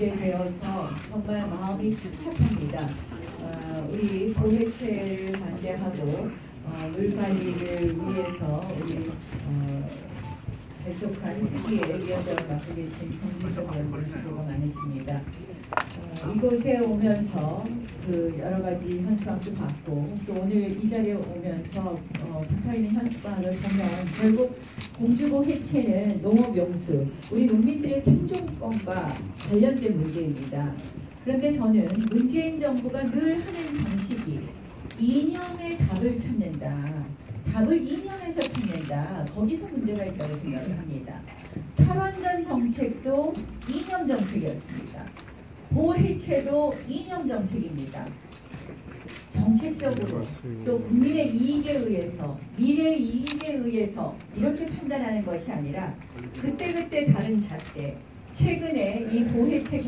게 되어서 정말 마음이 착착합니다. 어, 우리 고해체를 반대하고 어, 물 관리를 위해서 우리 어, 발족한 특위의 위원장을 맡고 계신 정기석 여러분 수고가 많으십니다. 어, 이곳에 오면서 그 여러 가지 현수막도 받고 또 오늘 이 자리에 오면서 어, 붙어있는 현수막을 보면 결국 공주보 해체는 농업용수, 우리 농민들의 생존권과 관련된 문제입니다. 그런데 저는 문재인 정부가 늘 하는 방식이 이념의 답을 찾는다. 답을 이념에서 찾는다. 거기서 문제가 있다고 생각을 합니다. 탈원전 정책도 이념 정책이었습니다. 보해체도 이념 정책입니다. 정책적으로 또 국민의 이익에 의해서 미래의 이익에 의해서 이렇게 판단하는 것이 아니라 그때그때 다른 잣대 최근에 이 보해체